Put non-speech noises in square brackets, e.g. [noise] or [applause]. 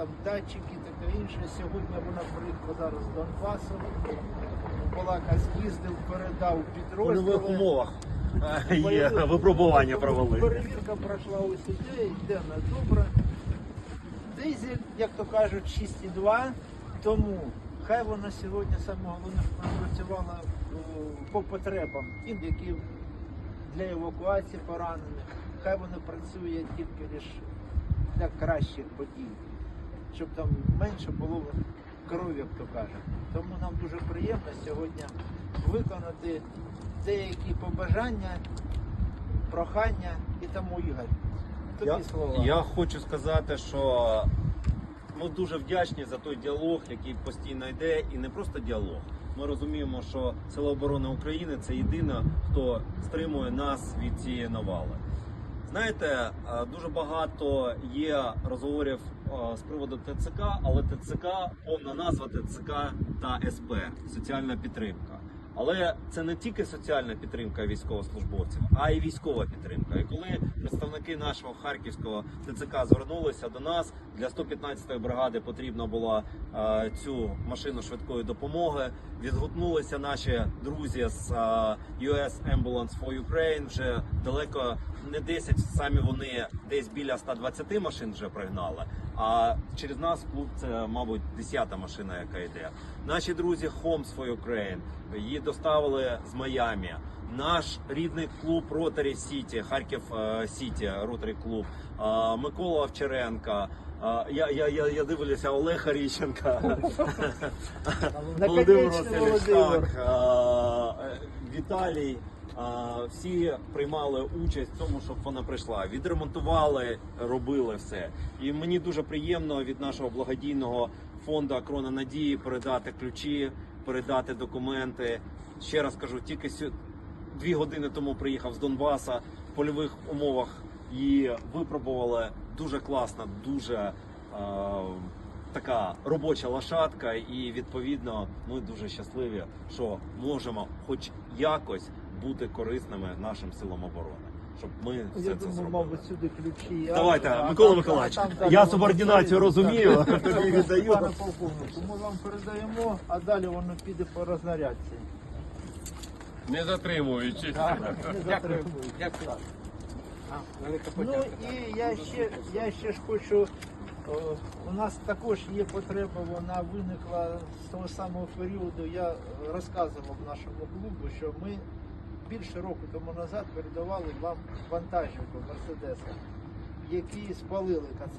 там датчики, таке інше. Сьогодні вона приїхала зараз з Донбасу. Балака з'їздив, передав В підрозділи. польових умовах е, [laughs] є випробування провели. Перевірка пройшла ось іде, йде на добре. Дизель, як то кажуть, 6,2, тому хай вона сьогодні саме головне працювала е, по потребам тим, які для евакуації поранених. Хай вона працює тільки лише для кращих подій, щоб там менше було крові, як то кажуть. Тому нам дуже приємно сьогодні виконати деякі побажання, прохання і тому Ігор. Тобі Я, слова. я хочу сказати, що ми дуже вдячні за той діалог, який постійно йде, і не просто діалог. Ми розуміємо, що Сила оборони України це єдина, хто стримує нас від цієї навали. Знаєте, е, дуже багато є розговорів е, з приводу ТЦК, але ТЦК повна назва ТЦК та СП соціальна підтримка. Але це не тільки соціальна підтримка військовослужбовців, а й військова підтримка. І коли представники нашого харківського ТЦК звернулися до нас для 115-ї бригади, потрібна була е, цю машину швидкої допомоги. Відгукнулися наші друзі з е, US Ambulance for Ukraine. Вже далеко не 10, самі вони десь біля 120 машин вже пригнали. А через нас клуб це, мабуть, 10-та машина, яка йде. Наші друзі Homes for Ukraine її доставили з Майамі. Наш рідний клуб Ротарі Сіті, Харків е, Сіті, Ротарі клуб, е, Микола Овчаренка. е, Я, я, я, я дивлюся Олега Ріщенка. [laughs] Володимир Васильович, е, Віталій. Всі приймали участь в тому, щоб вона прийшла. Відремонтували, робили все. І мені дуже приємно від нашого благодійного фонду Крона Надії передати ключі, передати документи. Ще раз кажу, тільки дві години тому приїхав з Донбаса в польових умовах. Її випробували дуже класно, дуже е, така робоча лошадка, і відповідно ми дуже щасливі, що можемо, хоч якось, бути корисними нашим силам оборони, щоб ми все Я це думаю, зробили. мабуть, сюди ключі. Давайте, а Микола Миколаївич, я субординацію розумію, Так. [laughs] тобі віддаю. Пане полковнику, ми вам передаємо, а далі воно піде по рознарядці. Не затримуючи. Не. Дякую. Велика Ну подяка. і я ще, я ще ж хочу. о, У нас також є потреба, вона виникла з того самого періоду. Я розказував нашому клубу, що ми більше року тому назад передавали вам вантажівку Мерседеса, які спалили каца.